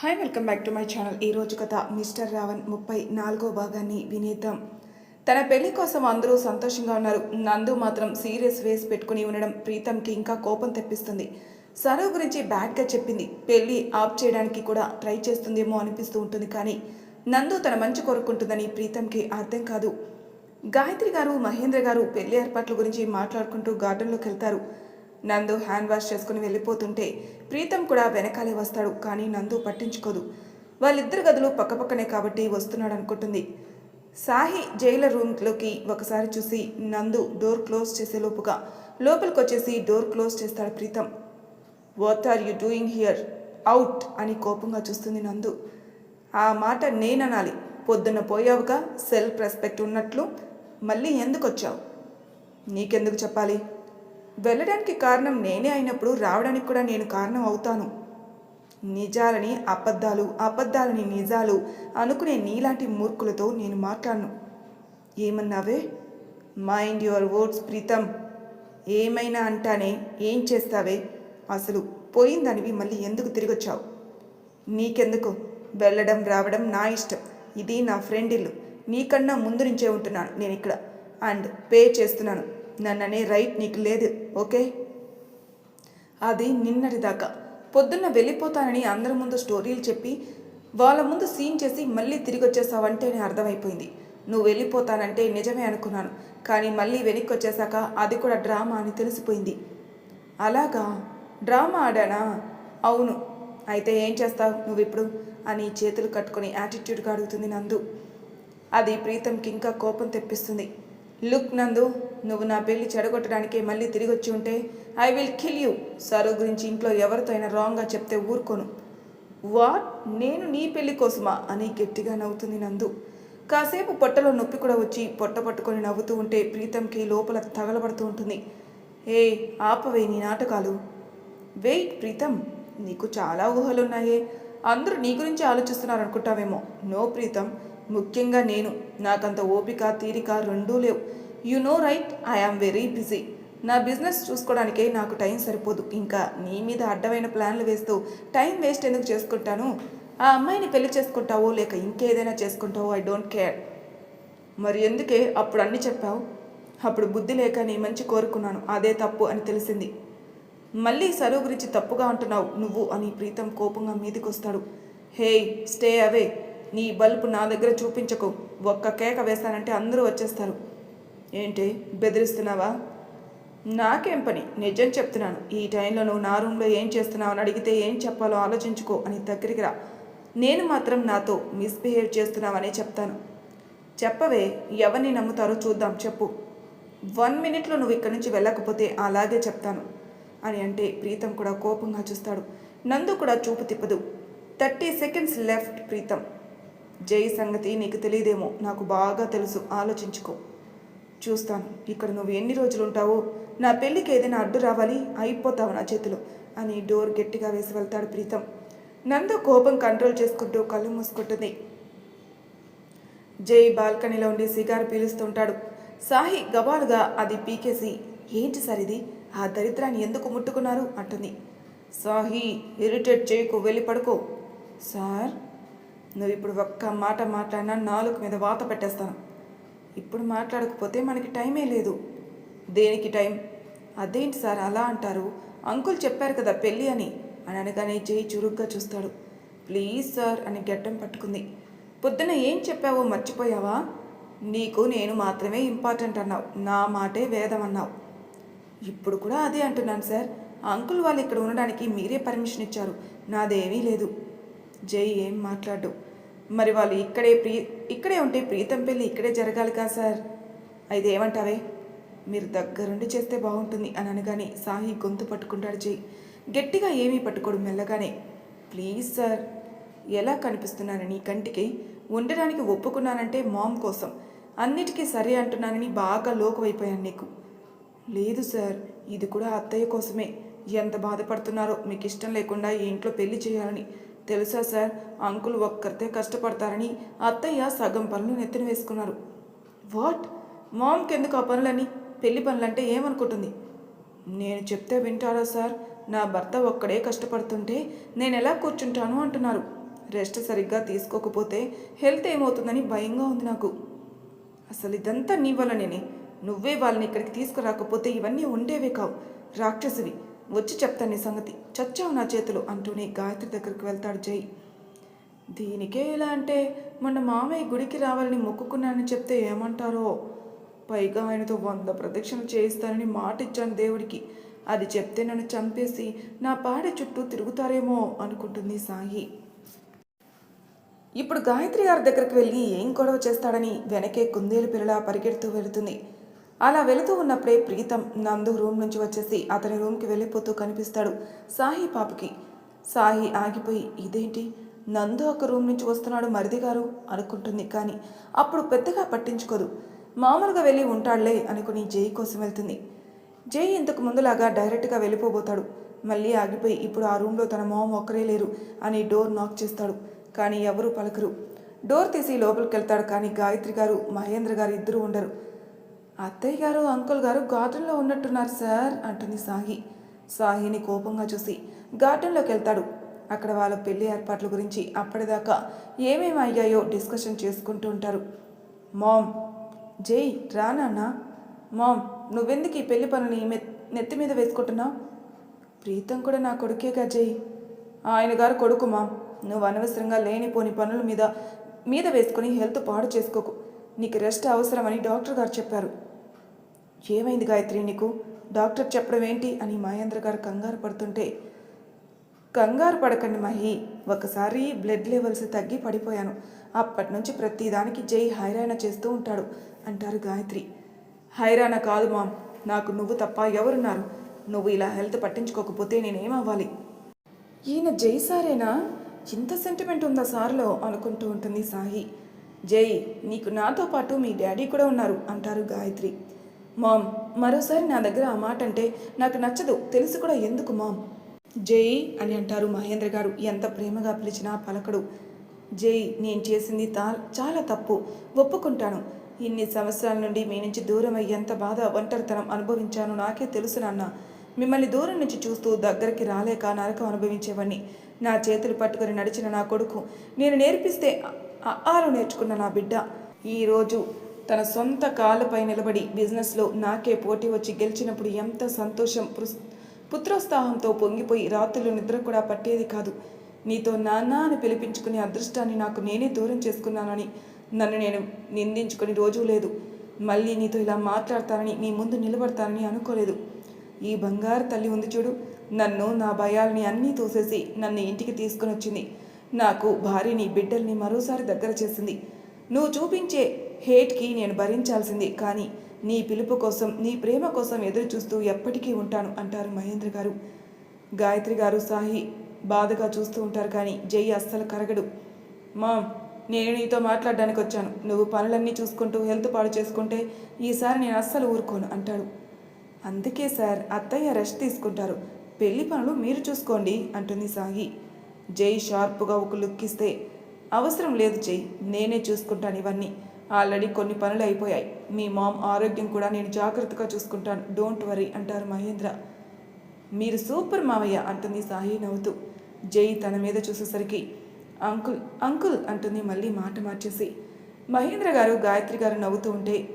Hi welcome back to my channel ఈ రోజు కథ మిస్టర్ రావణ్ ముప్పై నాలుగో భాగాన్ని వినేద్దాం. తన పెళ్ళి కోసం అందరూ సంతోషంగా ఉన్నారు. నందు మాత్రం సీరియస్ వేస్ పెట్టుకుని ఉండడం ప్రీతంకి ఇంకా కోపం తెప్పిస్తుంది. సరవ్ గురించి బ్యాడ్గా చెప్పింది. పెళ్ళి ఆప్ చేయడానికి కూడా ట్రై చేస్తుందేమో అనిపిస్తూ ఉంటుంది కానీ నందు తన మంచి కోరుకుంటుందని ప్రీతంకి అర్థం కాదు. గాయత్రి గారు మహేంద్ర గారు పెళ్ళి ఏర్పాట్ల గురించి మాట్లాడుకుంటూ గార్డెన్లోకి వెళ్తారు. నందు హ్యాండ్ వాష్ చేసుకుని వెళ్ళిపోతుంటే ప్రీతం కూడా వెనకాలే వస్తాడు కానీ నందు పట్టించుకోదు. వాళ్ళిద్దరు గదులు పక్కపక్కనే కాబట్టి వస్తున్నాడు అనుకుంటుంది సాహి జైలర్ రూమ్లోకి ఒకసారి చూసి నందు డోర్ క్లోజ్ చేసే లోపుగా లోపలికి వచ్చేసి డోర్ క్లోజ్ చేస్తాడు Preetham. What are you doing here out అని కోపంగా చూస్తుంది నందు. ఆ మాట నేననాలి. పొద్దున్న పోయావుగా సెల్ఫ్ రెస్పెక్ట్ ఉన్నట్లు మళ్ళీ ఎందుకు వచ్చావు నీకెందుకు చెప్పాలి? వెళ్ళడానికి కారణం నేనే అయినప్పుడు రావడానికి కూడా నేను కారణం అవుతాను. నిజాలని అబద్ధాలు అబద్ధాలని నిజాలు అనుకునే నీలాంటి మూర్ఖులతో నేను మాట్లాడను. ఏమన్నావే? Mind your words Preetham. ఏమైనా అంటానే ఏం చేస్తావే? అసలు పోయిందనివి మళ్ళీ ఎందుకు తిరిగొచ్చావు? నీకెందుకు? వెళ్ళడం రావడం నా ఇష్టం. ఇది నా ఫ్రెండ్ ఇల్లు. నీకన్నా ముందు నుంచే ఉంటున్నాను నేను ఇక్కడ అండ్ పే చేస్తున్నాను. నన్ననే రైట్ నీకు లేదు ఓకే? అది నిన్నటిదాకా. పొద్దున్న వెళ్ళిపోతానని అందరి ముందు స్టోరీలు చెప్పి వాళ్ళ ముందు సీన్ చేసి మళ్ళీ తిరిగి నేను అర్థమైపోయింది. నువ్వు వెళ్ళిపోతానంటే నిజమే అనుకున్నాను కానీ మళ్ళీ వెనక్కి వచ్చేసాక అది కూడా డ్రామా అని తెలిసిపోయింది. అలాగా? డ్రామా ఆడానా? అవును. అయితే ఏం చేస్తావు నువ్వు ఇప్పుడు అని చేతులు కట్టుకొని యాటిట్యూడ్గా అడుగుతుంది నందు. అది ప్రీతంకి ఇంకా కోపం తెప్పిస్తుంది. లుక్ నందు నువ్వు నా పెళ్ళి చెడగొట్టడానికే మళ్ళీ తిరిగి వచ్చి ఉంటే I will kill you Saru గురించి ఇంట్లో ఎవరితో అయినా రాంగ్గా చెప్తే ఊరుకోను. వాట్? నేను నీ పెళ్ళి కోసమా? అని గట్టిగా నవ్వుతుంది నందు. కాసేపు పొట్టలో నొప్పి కూడా వచ్చి పొట్ట పట్టుకొని నవ్వుతూ ఉంటే ప్రీతంకి లోపల తగలబడుతూ ఉంటుంది. ఏ ఆపవే నీ నాటకాలు. వెయిట్ ప్రీతం నీకు చాలా ఊహలున్నాయే. అందరూ నీ గురించి ఆలోచిస్తున్నారు అనుకుంటావేమో నో ప్రీతం. ముఖ్యంగా నేను. నాకంత ఓపిక తీరిక రెండూ లేవు. You know right I am very busy నా బిజినెస్ చూసుకోవడానికే నాకు టైం సరిపోదు. ఇంకా నీ మీద అడ్డమైన ప్లాన్లు వేస్తూ టైం వేస్ట్ ఎందుకు చేసుకుంటాను? ఆ అమ్మాయిని పెళ్ళి చేసుకుంటావో లేక ఇంకేదైనా చేసుకుంటావో ఐ డోంట్ కేర్ మరి ఎందుకే అప్పుడు అన్ని చెప్పావు? అప్పుడు బుద్ధి లేక నీ మంచి కోరుకున్నాను. అదే తప్పు అని తెలిసింది. మళ్ళీ సరువు గురించి తప్పుగా అంటున్నావు నువ్వు అని ప్రీతం కోపంగా మీదికొస్తాడు. హే స్టే అవే నీ బల్బు నా దగ్గర చూపించకు. ఒక్క కేక వేస్తానంటే అందరూ వచ్చేస్తారు. ఏంటి? బెదిరిస్తున్నావా? నాకేం పని? నిజం చెప్తున్నాను. ఈ టైంలో నువ్వు నా రూమ్లో ఏం చేస్తున్నావు అని అడిగితే ఏం చెప్పాలో ఆలోచించుకో అని దగ్గరికి రా. నేను మాత్రం నాతో మిస్బిహేవ్ చేస్తున్నావనే చెప్తాను. చెప్పవే ఎవరిని నమ్ముతారో చూద్దాం చెప్పు. వన్ మినిట్లో నువ్వు ఇక్కడి నుంచి వెళ్ళకపోతే అలాగే చెప్తాను. అని అంటే ప్రీతం కూడా కోపంగా చూస్తాడు. నందు కూడా చూపు తిప్పదు. Thirty seconds left Preetham. Jai సంగతి నీకు తెలియదేమో. నాకు బాగా తెలుసు. ఆలోచించుకో. చూస్తాను. ఇక్కడ నువ్వు ఎన్ని రోజులు ఉంటావో నా పెళ్ళికి ఏదైనా అడ్డు రావాలి? అయిపోతావు నా చేతిలో. అని డోర్ గట్టిగా వేసి వెళ్తాడు ప్రీతం. నందు కోపం కంట్రోల్ చేసుకుంటూ కళ్ళు మూసుకుంటుంది. జై బాల్కనీలో ఉండి సిగారు పీలుస్తుంటాడు. సాహి గబాలుగా అది పీకేసి ఏంటి సార్ ఇది? ఆ దరిద్రాన్ని ఎందుకు ముట్టుకున్నారు? అంటుంది. సాహి ఇరిటేట్ చేయకు వెళ్ళి పడుకో. సార్? నువ్వు ఇప్పుడు ఒక్క మాట మాట్లాడినా నాలుగు మీద వాత పెట్టేస్తాను. ఇప్పుడు మాట్లాడకపోతే మనకి టైమే లేదు. దేనికి టైం? అదేంటి సార్ అలా అంటారు? అంకుల్ చెప్పారు కదా పెళ్ళి అని. అని అనగానే జై చురుగ్గా చూస్తాడు. ప్లీజ్ సార్ అని గడ్డం పట్టుకుంది. పొద్దున ఏం చెప్పావో మర్చిపోయావా? నీకు నేను మాత్రమే ఇంపార్టెంట్ అన్నావు. నా మాటే వేదం అన్నావు. ఇప్పుడు కూడా అదే అంటున్నాను సార్. అంకుల్ వాళ్ళు ఇక్కడ ఉండడానికి మీరే పర్మిషన్ ఇచ్చారు. నాదేమీ లేదు. జై ఏం మాట్లాడు మరి వాళ్ళు ఇక్కడే ప్రీ ఇక్కడే ఉంటే ప్రీతం పెళ్ళి ఇక్కడే జరగాలి కదా సార్? అయితే ఏమంటావే? మీరు దగ్గరుండి చేస్తే బాగుంటుంది అని అనగానే సాహి గొంతు పట్టుకుంటాడు జై. గట్టిగా ఏమీ పట్టుకోడు మెల్లగానే. ప్లీజ్ సార్ ఎలా కనిపిస్తున్నాను నీ కంటికి? ఉండడానికి ఒప్పుకున్నానంటే మామ్ కోసం. అన్నిటికీ సరే అంటున్నానని బాగా లోకువైపోయాను నీకు. లేదు సార్ ఇది కూడా అత్తయ్య కోసమే. ఎంత బాధపడుతున్నారో మీకు ఇష్టం లేకుండా ఈ ఇంట్లో పెళ్ళి చేయాలని. తెలుసా సార్? అంకుల్ ఒక్కరితే కష్టపడతారని అత్తయ్య సగం పనులు నెత్తిన వేసుకున్నారు. వాట్? మామ్కి ఎందుకు ఆ పనులని పెళ్ళి పనులంటే ఏమనుకుంటుంది? నేను చెప్తే వింటారా సార్? నా భర్త ఒక్కడే కష్టపడుతుంటే నేను ఎలా కూర్చుంటాను అంటున్నారు. రెస్ట్ సరిగ్గా తీసుకోకపోతే హెల్త్ ఏమవుతుందని భయంగా ఉంది నాకు. అసలు ఇదంతా నీ వల్లనేనే. నువ్వే వాళ్ళని ఇక్కడికి తీసుకురాకపోతే ఇవన్నీ ఉండేవే కావు. రాక్షసివి. వచ్చి చెప్తాను నీ సంగతి. చచ్చావు నా చేతులు అంటూనే గాయత్రి దగ్గరికి వెళ్తాడు జై. దీనికే ఇలా అంటే మొన్న మామయ్య గుడికి రావాలని మొక్కుకున్నానని చెప్తే ఏమంటారో? పైగా ఆయనతో వంద ప్రదక్షిణలు చేయిస్తానని మాట ఇచ్చాను దేవుడికి. అది చెప్తే నన్ను చంపేసి నా పాడే చుట్టూ తిరుగుతారేమో అనుకుంటుంది సాయి. ఇప్పుడు గాయత్రి గారి దగ్గరికి వెళ్ళి ఏం గొడవ చేస్తాడని వెనకే కుందేలు పిల్లలా పరిగెడుతూ వెళుతుంది. అలా వెళుతూ ఉన్నప్పుడే ప్రీతం నందు రూమ్ నుంచి వచ్చేసి అతని రూమ్కి వెళ్ళిపోతూ కనిపిస్తాడు సాహి పాపకి. సాహి ఆగిపోయి ఇదేంటి? నందు ఒక రూమ్ నుంచి వస్తున్నాడు మరిది గారు అనుకుంటుంది. కానీ అప్పుడు పెద్దగా పట్టించుకోదు. మామూలుగా వెళ్ళి ఉంటాడులే అనుకుని జై కోసం వెళ్తుంది. జై ఇంతకు ముందులాగా డైరెక్ట్గా వెళ్ళిపోబోతాడు. మళ్ళీ ఆగిపోయి ఇప్పుడు ఆ రూమ్లో తన మామ ఒక్కరే లేరు అని డోర్ నాక్ చేస్తాడు. కానీ ఎవరూ పలకరు. డోర్ తీసి లోపలికి వెళ్తాడు కానీ గాయత్రి గారు మహేంద్ర గారు ఇద్దరు ఉండరు. అత్తయ్య గారు అంకుల్ గారు గార్డెన్లో ఉన్నట్టున్నారు సార్ అంటుంది సాహి. సాహిని కోపంగా చూసి గార్డెన్లోకి వెళ్తాడు. అక్కడ వాళ్ళ పెళ్ళి ఏర్పాట్ల గురించి అప్పటిదాకా ఏమేమి అయ్యాయో డిస్కషన్ చేసుకుంటూ ఉంటారు. మామ్ జై రా నాన్న. మామ్ నువ్వెందుకు ఈ పెళ్ళి పనుని నెత్తి మీద వేసుకుంటున్నావు? ప్రీతం కూడా నా కొడుకేగా జై. ఆయన గారు కొడుకు మామ్. నువ్వు అనవసరంగా లేనిపోని పనుల మీద మీద వేసుకొని హెల్త్ పాడు చేసుకోకు. నీకు రెస్ట్ అవసరమని డాక్టర్ గారు చెప్పారు. ఏమైంది గాయత్రి నీకు? డాక్టర్ చెప్పడం ఏంటి? అని మహేంద్ర గారు కంగారు పడుతుంటే కంగారు పడకండి మహి ఒకసారి బ్లడ్ లెవెల్స్ తగ్గి పడిపోయాను. అప్పటి నుంచి ప్రతిదానికి జై హైరాణ చేస్తూ ఉంటాడు అంటారు గాయత్రి. హైరాణ కాదు మామ్ నాకు నువ్వు తప్ప ఎవరున్నారు? నువ్వు ఇలా హెల్త్ పట్టించుకోకపోతే నేనేమవ్వాలి? ఈయన జై సారేనా? ఇంత సెంటిమెంట్ ఉందా సార్లో? అనుకుంటూ ఉంటుంది సాయి జై నీకు నాతో పాటు మీ డాడీ కూడా ఉన్నారు అంటారు గాయత్రి. మామ్ మరోసారి నా దగ్గర ఆ మాట అంటే నాకు నచ్చదు తెలుసు కూడా ఎందుకు మామ్? జై అని అంటారు మహేంద్ర గారు ఎంత ప్రేమగా పిలిచినా పలకడు. జై నేను చేసింది తా చాలా తప్పు ఒప్పుకుంటాను. ఇన్ని సంవత్సరాల నుండి మీ నుంచి దూరం అయ్యి ఎంత బాధ ఒంటరితనం అనుభవించానో నాకే తెలుసు నాన్న. మిమ్మల్ని దూరం నుంచి చూస్తూ దగ్గరికి రాలేక నరకం అనుభవించేవాడిని నా చేతులు పట్టుకొని నడిచిన నా కొడుకు నేను నేర్పిస్తే అఆలు ఆలు నేర్చుకున్న నా బిడ్డ. ఈరోజు తన సొంత కాలుపై నిలబడి బిజినెస్లో నాకే పోటీ వచ్చి గెలిచినప్పుడు ఎంత సంతోషం. పుత్రోత్సాహంతో పొంగిపోయి రాత్రులు నిద్ర కూడా పట్టేది కాదు. నీతో నాన్న అని పిలిపించుకునే అదృష్టాన్ని నాకు నేనే దూరం చేసుకున్నానని నన్ను నేను నిందించుకుని రోజూ లేదు. మళ్ళీ నీతో ఇలా మాట్లాడతానని నీ ముందు నిలబడతానని అనుకోలేదు. ఈ బంగారు తల్లి ఉంది చూడు. నన్ను నా భయాల్ని అన్నీ తోసేసి నన్ను ఇంటికి తీసుకొని వచ్చింది నాకు భార్యని బిడ్డల్ని మరోసారి దగ్గర చేసింది. నువ్వు చూపించే హేట్కి నేను భరించాల్సింది. కానీ నీ పిలుపు కోసం నీ ప్రేమ కోసం ఎదురు చూస్తూ ఎప్పటికీ ఉంటాను అంటారు మహేంద్ర గారు. గాయత్రి గారు సాహి బాధగా చూస్తూ ఉంటారు కానీ జై అస్సలు కరగడు. మామ్ నేను నీతో మాట్లాడడానికి వచ్చాను. నువ్వు పనులన్నీ చూసుకుంటూ హెల్త్ పాడు చేసుకుంటే ఈసారి నేను అస్సలు ఊరుకోను అంటాడు. అందుకే సార్ అత్తయ్య రెస్ట్ తీసుకుంటారు. పెళ్ళి పనులు మీరు చూసుకోండి అంటుంది సాహి. జై షార్ప్గా ఒక లుక్ ఇస్తే. అవసరం లేదు జై నేనే చూసుకుంటాను ఇవన్నీ. ఆల్రెడీ కొన్ని పనులు అయిపోయాయి. మీ మామ్ ఆరోగ్యం కూడా నేను జాగ్రత్తగా చూసుకుంటాను. డోంట్ వరీ అంటారు మహేంద్ర. మీరు సూపర్ మావయ్య అంటుంది సాయి నవ్వుతూ. జై తన మీద చూసేసరికి అంకుల్ అంకుల్ అంటుంది మళ్ళీ మాట మార్చేసి. మహేంద్ర గారు గాయత్రి గారు నవ్వుతూ ఉంటే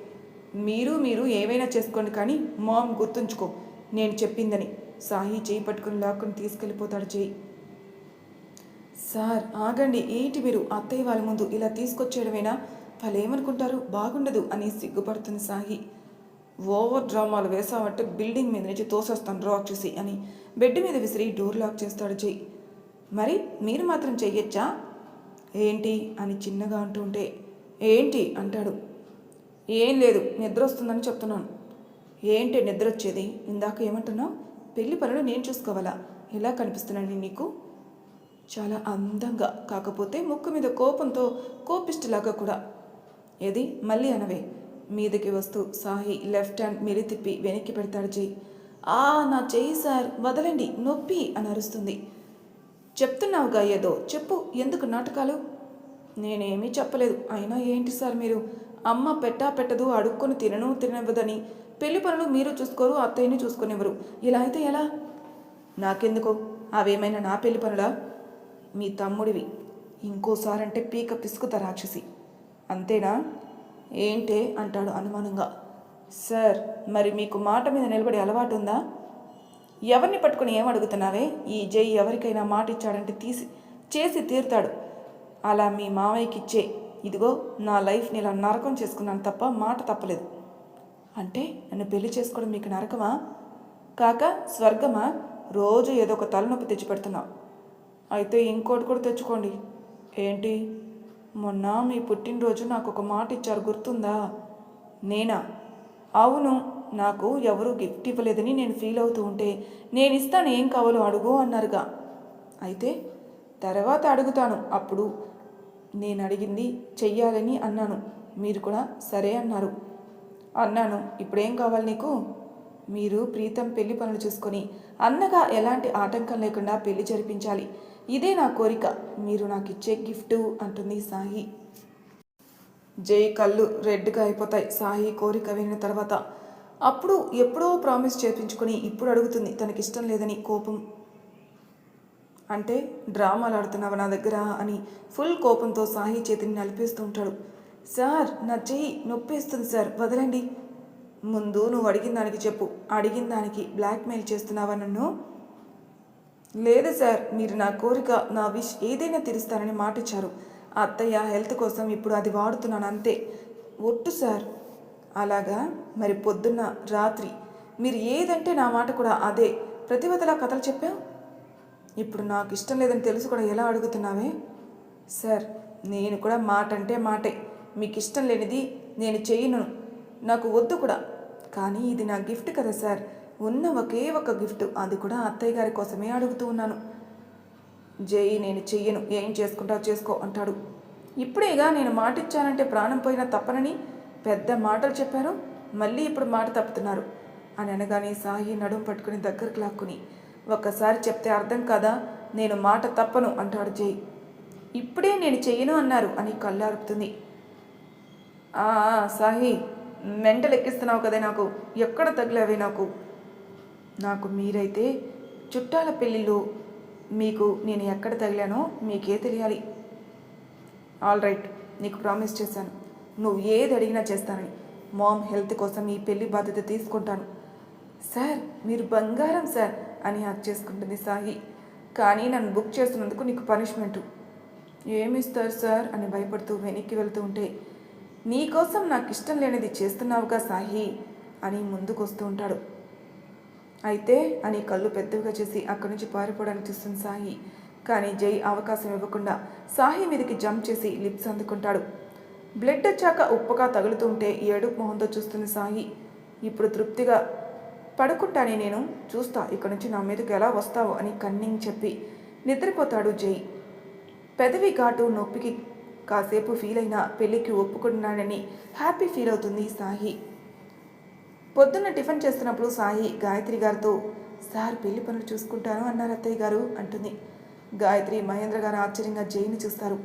మీరు మీరు ఏవైనా చేసుకోండి కానీ మామ్ గుర్తుంచుకో. నేను చెప్పిందని. సాయి చేయి పట్టుకుని లాక్కుని తీసుకెళ్ళిపోతాడు చేయి సార్ ఆగండి ఏంటి మీరు అత్తయ్య వాళ్ళ ముందు ఇలా తీసుకొచ్చేయడమేనా? వాళ్ళు ఏమనుకుంటారు బాగుండదు అని సిగ్గుపడుతుంది సాహి. ఓవర్ డ్రామాలు వేసామంటే బిల్డింగ్ మీద నుంచి తోసేస్తాను డ్రాక్ చేసి అని బెడ్ మీద విసిరి డోర్ లాక్ చేస్తాడు జై. మరి మీరు మాత్రం చెయ్యొచ్చా? ఏంటి? అని చిన్నగా అంటుంటే ఏంటి? అంటాడు. ఏం లేదు నిద్ర వస్తుందని చెప్తున్నాను. ఏంటి నిద్ర వచ్చేది? ఇందాక ఏమంటున్నావు? పెళ్ళి పనులు నేను చూసుకోవాలా? ఎలా కనిపిస్తున్నాను నీకు? చాలా అందంగా కాకపోతే ముక్కు మీద కోపంతో కోపిష్టిలాగా కూడా. ఏది? మళ్ళీ అనవే. మీదకి వస్తూ సాహి లెఫ్ట్ హ్యాండ్ మెలి తిప్పి వెనక్కి పెడతాడు చెయ్యి ఆ నా చెయ్యి సార్ వదలండి నొప్పి అని అరుస్తుంది. చెప్తున్నావుగా ఏదో? చెప్పు ఎందుకు నాటకాలు? నేనేమీ చెప్పలేదు. అయినా ఏంటి సార్ మీరు? అమ్మ పెట్టా పెట్టదు అడుక్కొని తినను తినవదని పెళ్ళి పనులు మీరు చూసుకోరు అత్తయ్యని చూసుకునేవారు ఇలా అయితే ఎలా? నాకెందుకు? అవేమైనా నా పెళ్ళి పనులా? మీ తమ్ముడివి ఇంకోసారంటే పీక పిసుకుత రాక్షసి. అంతేనా? ఏంటే? అంటాడు అనుమానంగా. సార్ మరి మీకు మాట మీద నిలబడి అలవాటు ఉందా ఎవరిని పట్టుకుని ఏమడుగుతున్నావే ఈ జై ఎవరికైనా మాట ఇచ్చాడంటే తీసి చేసి తీరుతాడు. అలా మీ మామయ్యకిచ్చే ఇదిగో నా లైఫ్ని ఇలా నరకం చేసుకున్నాను తప్ప మాట తప్పలేదు. అంటే నన్ను పెళ్ళి చేసుకోవడం మీకు నరకమా? కాక స్వర్గమా? రోజు ఏదో ఒక తలనొప్పి తెచ్చిపెడుతున్నావు. అయితే ఇంకోటి కూడా తెచ్చుకోండి. ఏంటి? మొన్న మీ పుట్టినరోజు నాకు ఒక మాట ఇచ్చారు గుర్తుందా? నేనా? అవును నాకు ఎవరు గిఫ్ట్ ఇవ్వలేదని నేను ఫీల్ అవుతూ ఉంటే నేను ఇస్తాను ఏం కావాలో అడుగు అన్నారుగా. అయితే తర్వాత అడుగుతాను అప్పుడు నేను అడిగింది చెయ్యాలని అన్నాను మీరు కూడా సరే అన్నారు. అన్నాను ఇప్పుడేం కావాలి నీకు? మీరు ప్రీతం పెళ్ళి పనులు చూసుకొని అన్నగా ఎలాంటి ఆటంకం లేకుండా పెళ్ళి జరిపించాలి. ఇదే నా కోరిక. మీరు నాకు ఇచ్చే గిఫ్ట్ అంటుంది సాయి జై కళ్ళు రెడ్గా అయిపోతాయి. సాయి కోరిక విన్న తర్వాత అప్పుడు ఎప్పుడో ప్రామిస్ చేపించుకొని ఇప్పుడు అడుగుతుంది తనకిష్టం లేదని కోపం. అంటే డ్రామాలు ఆడుతున్నావా నా దగ్గర అని ఫుల్ కోపంతో సాయి చేతిని నలిపేస్తూ ఉంటాడు. సార్ నా చెయ్యి నొప్పేస్తుంది సార్. వదలండి. ముందు నువ్వు అడిగిన దానికి చెప్పు. అడిగిన దానికి బ్లాక్మెయిల్ చేస్తున్నావా నన్ను? లేదు సార్ మీరు నా కోరిక నా విష్ ఏదైనా తీరుస్తారని మాట ఇచ్చారు అత్తయ్య హెల్త్ కోసం ఇప్పుడు అది వాడుతున్నాను అంతే. ఒట్టు సార్. అలాగా? మరి పొద్దున్న రాత్రి. మీరు ఏదంటే నా మాట కూడా అదే. ప్రతివతలా కథలు చెప్పావు? ఇప్పుడు నాకు ఇష్టం లేదని తెలుసు కూడా ఎలా అడుగుతున్నావే? సార్ నేను కూడా మాట అంటే మాటే. మీకు ఇష్టం లేనిది నేను చేయను. నాకు వద్దు కూడా. కానీ ఇది నా గిఫ్ట్ కదా సార్. ఉన్న ఒకే ఒక గిఫ్ట్ అది కూడా అత్తయ్య గారి కోసమే అడుగుతూ ఉన్నాను. జై నేను చెయ్యను. ఏం చేసుకుంటావు చేసుకో అంటాడు. ఇప్పుడేగా నేను మాట ఇచ్చానంటే ప్రాణం పోయినా తప్పనని పెద్ద మాటలు చెప్పారు. మళ్ళీ ఇప్పుడు మాట తప్పుతున్నారు. అని అనగానే సాయి నడుం పట్టుకుని దగ్గరకు లాక్కుని ఒక్కసారి చెప్తే అర్థం కదా? నేను మాట తప్పను అంటాడు జై. ఇప్పుడే నేను చెయ్యను అన్నారు అని కళ్ళారుపుతుంది. "ఆ, సాహి మెంటలు ఎక్కిస్తున్నావు కదా నాకు. ఎక్కడ తగిలావే నాకు? నాకు మీరైతే చుట్టాల పెళ్ళిలో మీకు నేను ఎక్కడ తగిలానో మీకే తెలియాలి. ఆల్ రైట్ నీకు ప్రామిస్ చేశాను. నువ్వు ఏది అడిగినా చేస్తానని. మామ్ హెల్త్ కోసం ఈ పెళ్ళి బాధ్యత తీసుకుంటాను. సార్ మీరు బంగారం సార్ అని హక్ చేసుకుంటుంది సాహి కానీ నన్ను బుక్ చేస్తున్నందుకు నీకు పనిష్మెంటు. ఏమిస్తారు సార్ అని భయపడుతూ వెనక్కి వెళ్తూ ఉంటే నీకోసం నాకు ఇష్టం లేనిది చేస్తున్నావుగా సాహి అని ముందుకు వస్తూ ఉంటాడు. అయితే అని కళ్ళు పెద్దవిగా చేసి అక్కడి నుంచి పారిపోవడానికి చూస్తుంది సాయి. కానీ జై అవకాశం ఇవ్వకుండా సాహి మీదకి జంప్ చేసి లిప్స్ అందుకుంటాడు. బ్లడ్ వచ్చాక ఉప్పగా తగులుతుంటే ఏడుపు మొహంతో చూస్తుంది సాయి ఇప్పుడు తృప్తిగా పడుకుంటానే నేను? చూస్తా ఇక్కడి నుంచి నా మీదకి ఎలా వస్తావు అని కన్నింగ్ చెప్పి నిద్రపోతాడు జై. పెదవి ఘాటు నొప్పికి కాసేపు ఫీల్ అయినా పెళ్ళికి ఒప్పుకున్నాడని హ్యాపీ ఫీల్ అవుతుంది సాహి పొద్దున్న టిఫిన్ చేస్తున్నప్పుడు సాయి గాయత్రి గారితో సార్ పెళ్ళి పనులు చూసుకుంటాను అన్నారు అత్తయ్య గారు అంటుంది. గాయత్రి మహేంద్ర గారు ఆశ్చర్యంగా జైని చూస్తారు.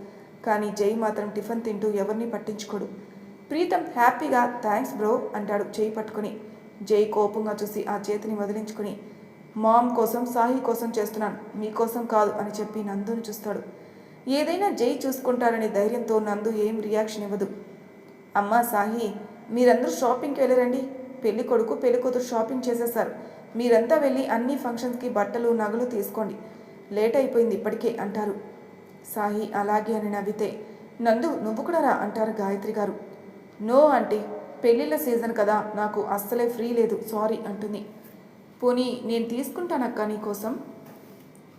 కానీ జై మాత్రం టిఫిన్ తింటూ ఎవరిని పట్టించుకోడు. ప్రీతం హ్యాపీగా థ్యాంక్స్ బ్రో అంటాడు చేయి పట్టుకుని. జై కోపంగా చూసి ఆ చేతిని వదిలించుకుని మామ్ కోసం సాహి కోసం చేస్తున్నాను మీకోసం కాదు అని చెప్పి నందుని చూస్తాడు. ఏదైనా జై చూసుకుంటారనే ధైర్యంతో నందు ఏం రియాక్షన్ ఇవ్వదు. అమ్మా సాహి మీరందరూ షాపింగ్కి వెళ్ళరండి పెళ్ళి కొడుకు పెళ్ళి కూతురు షాపింగ్ చేసేసారు మీరంతా వెళ్ళి అన్ని ఫంక్షన్స్కి బట్టలు నగలు తీసుకోండి. లేట్ అయిపోయింది ఇప్పటికే అంటారు. సాహి అలాగే అని నవ్వితే. నందు నువ్వు కూడా రా అంటారు గాయత్రి గారు. నో ఆంటీ పెళ్ళిళ్ళ సీజన్ కదా నాకు అస్సలే ఫ్రీ లేదు సారీ అంటుంది. పోనీ నేను తీసుకుంటానక్క నీకోసం?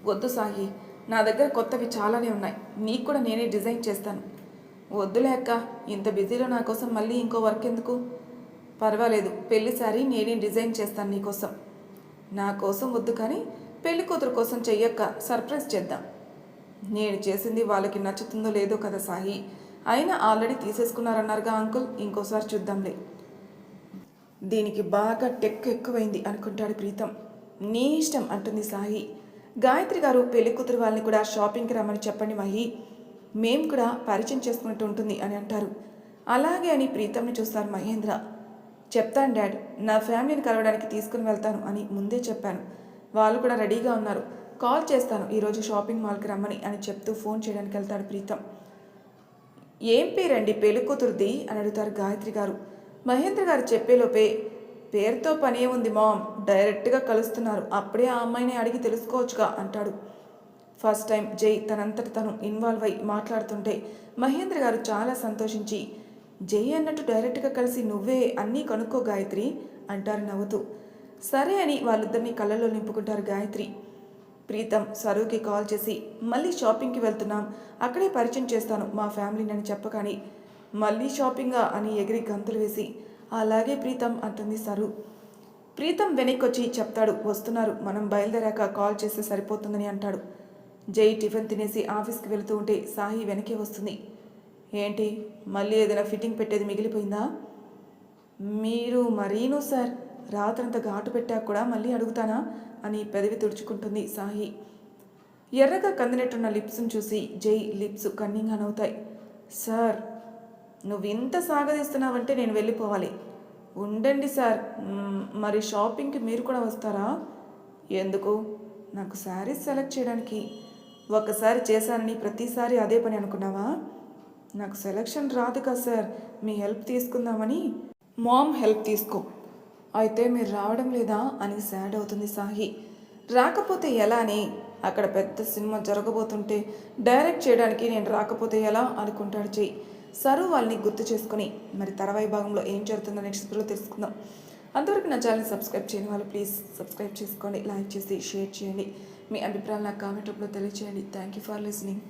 వద్దు సాహి నా దగ్గర కొత్తవి చాలానే ఉన్నాయి. నీకు కూడా నేనే డిజైన్ చేస్తాను. వద్దులే అక్క ఇంత బిజీలో నా కోసం మళ్ళీ ఇంకో వర్క్ ఎందుకు? పర్వాలేదు పెళ్ళి సారీ నేనే డిజైన్ చేస్తాను నీకోసం. నా కోసం వద్దు కానీ పెళ్ళి కూతురు కోసం చెయ్యక్క సర్ప్రైజ్ చేద్దాం. నేను చేసింది వాళ్ళకి నచ్చుతుందో లేదో కదా సాయి. అయినా ఆల్రెడీ తీసేసుకున్నారన్నారుగా అంకుల్ ఇంకోసారి చూద్దాంలే. దీనికి బాగా టెక్ ఎక్కువైంది అనుకుంటాడు ప్రీతం. నీ ఇష్టం అంటుంది సాయి. గాయత్రి గారు పెళ్ళి కూతురు వాళ్ళని కూడా షాపింగ్కి రమ్మని చెప్పండి మహి. మేం కూడా పరిచయం చేసుకున్నట్టు ఉంటుంది అని అంటారు. అలాగే అని ప్రీతంని చూస్తారు మహేంద్ర. చెప్తాను డాడ్. నా ఫ్యామిలీని కలవడానికి తీసుకుని వెళ్తాను అని ముందే చెప్పాను. వాళ్ళు కూడా రెడీగా ఉన్నారు. కాల్ చేస్తాను ఈరోజు షాపింగ్ మాల్కి రమ్మని అని చెప్తూ ఫోన్ చేయడానికి వెళ్తాడు ప్రీతం. ఏం పేరండి పెళ్ళికూతురుది అని అడుగుతారు గాయత్రి గారు. మహేంద్ర గారు చెప్పేలోపే పేరుతో పనే ఉంది మామ్? డైరెక్ట్గా కలుస్తున్నారు. అప్పుడే ఆ అమ్మాయిని అడిగి తెలుసుకోవచ్చుగా అంటాడు. ఫస్ట్ టైం జై తనంతట తను ఇన్వాల్వ్ అయి మాట్లాడుతుంటే మహేంద్ర గారు చాలా సంతోషించి జై అన్నట్టు డైరెక్ట్గా కలిసి నువ్వే అన్నీ కనుక్కో గాయత్రి అంటారు నవ్వుతూ. సరే అని వాళ్ళిద్దరిని కళ్ళలో నింపుకుంటారు గాయత్రి. ప్రీతం సరువుకి కాల్ చేసి మళ్ళీ షాపింగ్కి వెళ్తున్నాం. అక్కడే పరిచయం చేస్తాను మా ఫ్యామిలీని అని చెప్పగాని మళ్ళీ షాపింగా? అని ఎగిరి గంతులు వేసి అలాగే ప్రీతం అంటుంది సరు. ప్రీతం వెనక్కొచ్చి చెప్తాడు వస్తున్నారు. మనం బయలుదేరాక కాల్ చేస్తే సరిపోతుందని అంటాడు. జై టిఫిన్ తినేసి ఆఫీస్కి వెళుతూ ఉంటే సాయి వెనకే వస్తుంది. ఏంటి? మళ్ళీ ఏదైనా ఫిట్టింగ్ పెట్టేది మిగిలిపోయిందా? మీరు మరీను సార్. రాత్రంతా ఘాటు పెట్టాక కూడా మళ్ళీ అడుగుతానా? అని పెదవి తుడుచుకుంటుంది సాహి. ఎర్రగా కందినట్టున్న లిప్స్ను చూసి జై లిప్స్ కన్నింగా నవ్వుతాయి. సార్ నువ్వు ఇంత సాగదీస్తున్నావంటే నేను వెళ్ళిపోవాలి. ఉండండి సార్. మరి షాపింగ్కి మీరు కూడా వస్తారా? ఎందుకు? నాకు శారీస్ సెలెక్ట్ చేయడానికి. ఒకసారి చేశానని ప్రతిసారి అదే పని అనుకున్నావా? నాకు సెలక్షన్ రాదు కదా సార్ మీ హెల్ప్ తీసుకుందామని మామ్ హెల్ప్ తీసుకో. అయితే మీరు రావడం లేదా అని సాడ్ అవుతుంది సాహి. రాకపోతే ఎలా అని? అక్కడ పెద్ద సినిమా జరగబోతుంటే డైరెక్ట్ చేయడానికి నేను రాకపోతే ఎలా అనుకుంటాడు జై సరు వాళ్ళని గుర్తు చేసుకుని మరి తర్వాయి భాగంలో ఏం జరుగుతుందో నెక్స్ట్లో తెలుసుకుందాం. అంతవరకు నా ఛానల్ సబ్స్క్రైబ్ చేయని వాళ్ళు ప్లీజ్ సబ్స్క్రైబ్ చేసుకోండి లైక్ చేసి షేర్ చేయండి. మీ అభిప్రాయాలు నాకు కామెంట్ రూపంలో తెలియచేయండి. Thank you for listening